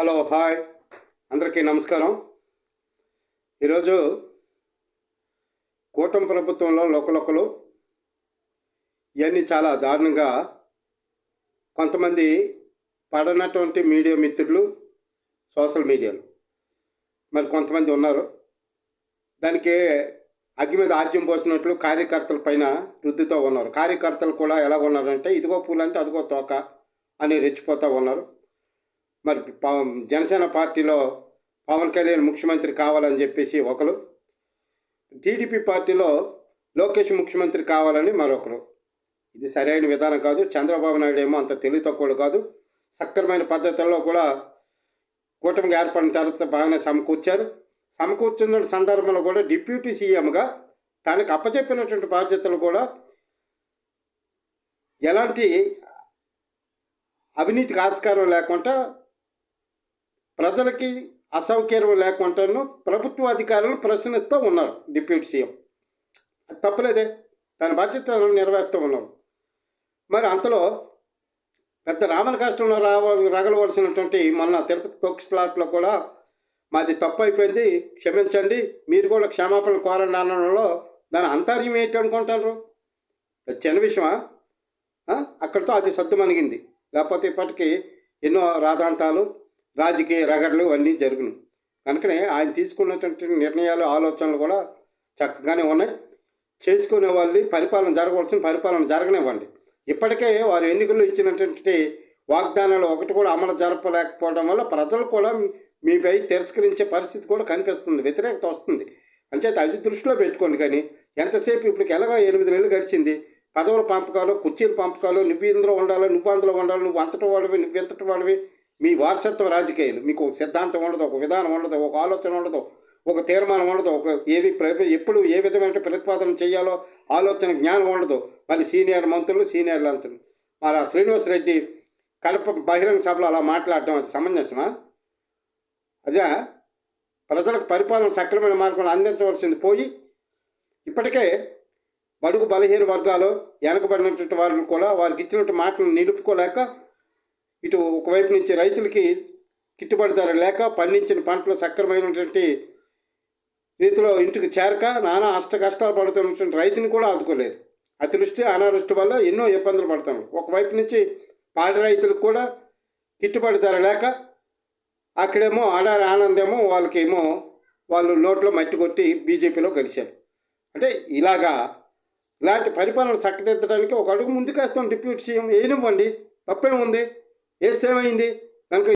Hello hi. అందరికీ నమస్కారం. ఈరోజు కూటమి ప్రభుత్వంలో లోకలొకలు ఇవన్నీ చాలా దారుణంగా కొంతమంది పడనటువంటి మీడియా మిత్రులు సోషల్ మీడియాలు. మరి కొంతమంది ఉన్నారు. దానికి అగ్గి మీద ఆజ్యం పోసినట్లు కార్యకర్తల పైన వృద్ధితో ఉన్నారు. కార్యకర్తలు కూడా ఎలా ఉన్నారంటే ఇదిగో పూలంటే అదిగో తోక అని రెచ్చిపోతూ ఉన్నారు. మరి జనసేన పార్టీలో పవన్ కళ్యాణ్ ముఖ్యమంత్రి కావాలని చెప్పేసి ఒకరు టీడీపీ పార్టీలో లోకేష్ ముఖ్యమంత్రి కావాలని మరొకరు. ఇది సరైన విధానం కాదు. చంద్రబాబు నాయుడు ఏమో అంత తెలివి తక్కువడు కాదు. సక్రమైన పద్ధతుల్లో కూడా కూటమికి ఏర్పడిన తర్వాత బాగానే సమకూర్చారు. సమకూర్చున్న సందర్భంలో కూడా డిప్యూటీ సీఎంగా తనకు అప్పచెప్పినటువంటి బాధ్యతలు కూడా ఎలాంటి అవినీతికి ఆస్కారం లేకుండా ప్రజలకి అసౌకర్యం లేకుండాను ప్రభుత్వ అధికారులను ప్రశ్నిస్తూ ఉన్నారు డిప్యూటీ సీఎం. అది తప్పలేదే తన బాధ్యతలను నెరవేరుస్తూ ఉన్నారు మరి అంతలో పెద్ద రామన కష్టంలో రావ రగలవలసినటువంటి మొన్న తిరుపతి తొక్కు స్లాట్లో కూడా మాది తప్పు అయిపోయింది క్షమించండి మీరు కూడా క్షమాపణ కోరండి అనడంలో దాని అంతర్యం ఏంటి అనుకుంటారు చిన్న విషయమా? అక్కడితో అది సద్దుమణిగింది లేకపోతే ఇప్పటికీ ఎన్నో రాధాంతాలు రాజకీయ రగడలు అన్నీ జరుగును. కనుకనే ఆయన తీసుకున్నటువంటి నిర్ణయాలు ఆలోచనలు కూడా చక్కగానే ఉన్నాయి. చేసుకునే వాళ్ళని పరిపాలన జరగవలసిన పరిపాలన జరగనివ్వండి. ఇప్పటికే వారు ఎన్నికల్లో ఇచ్చినటువంటి వాగ్దానాలు ఒకటి కూడా అమలు జరపలేకపోవడం వల్ల ప్రజలు కూడా మీపై తిరస్కరించే పరిస్థితి కూడా కనిపిస్తుంది. వ్యతిరేకత వస్తుంది. అంటే అది దృష్టిలో పెట్టుకోండి కానీ ఎంతసేపు ఇప్పటికి ఎలాగో ఎనిమిది నెలలు గడిచింది. పదవుల పంపకాలు కుర్చీల పంపకాలు నువ్వు ఇందులో ఉండాలి నువ్వు అందులో ఉండాలి నువ్వు అంతటి వాడివి నువ్వు ఇంతటి వాడివి మీ వారసత్వ రాజకీయాలు మీకు ఒక సిద్ధాంతం ఉండదు ఒక విధానం ఉండదు ఒక ఆలోచన ఉండదు ఒక తీర్మానం ఉండదు ఒక ఏవి ఎప్పుడు ఏ విధమైన ప్రతిపాదన చేయాలో ఆలోచన జ్ఞానం ఉండదు. మరి సీనియర్ మంత్రులు సీనియర్ మంత్రులు మరి ఆ శ్రీనివాస్ రెడ్డి కడప బహిరంగ సభలో అలా మాట్లాడడం అది సమంజసమా? అదే ప్రజలకు పరిపాలన సక్రమైన మార్గంలో అందించవలసింది పోయి ఇప్పటికే బడుగు బలహీన వర్గాలు వెనకబడినటువంటి వారిని కూడా వారికి ఇచ్చినట్టు మాటలను నిలుపుకోలేక ఇటు ఒకవైపు నుంచి రైతులకి గిట్టుబాటు ధర లేక పండించిన పంటలు సక్రమైనటువంటి రీతిలో ఇంటికి చేరక నానా అష్ట కష్టాలు పడుతున్నటువంటి రైతుని కూడా ఆదుకోలేదు. అతివృష్టి అనావృష్టి వల్ల ఎన్నో ఇబ్బందులు పడుతున్నారు ఒకవైపు నుంచి పాడి రైతులకు కూడా గిట్టుబాటు ధర లేక అక్కడేమో ఆడారి ఆనందేమో వాళ్ళకేమో వాళ్ళు నోట్లో మట్టి కొట్టి బీజేపీలో గెలిచారు. అంటే ఇలాగా ఇలాంటి పరిపాలన చక్కదిద్దడానికి ఒక అడుగు ముందుకేస్తాం డిప్యూటీ సీఎం ఏనివ్వండి తప్పేముంది? వేస్తే ఏమైంది? కనుక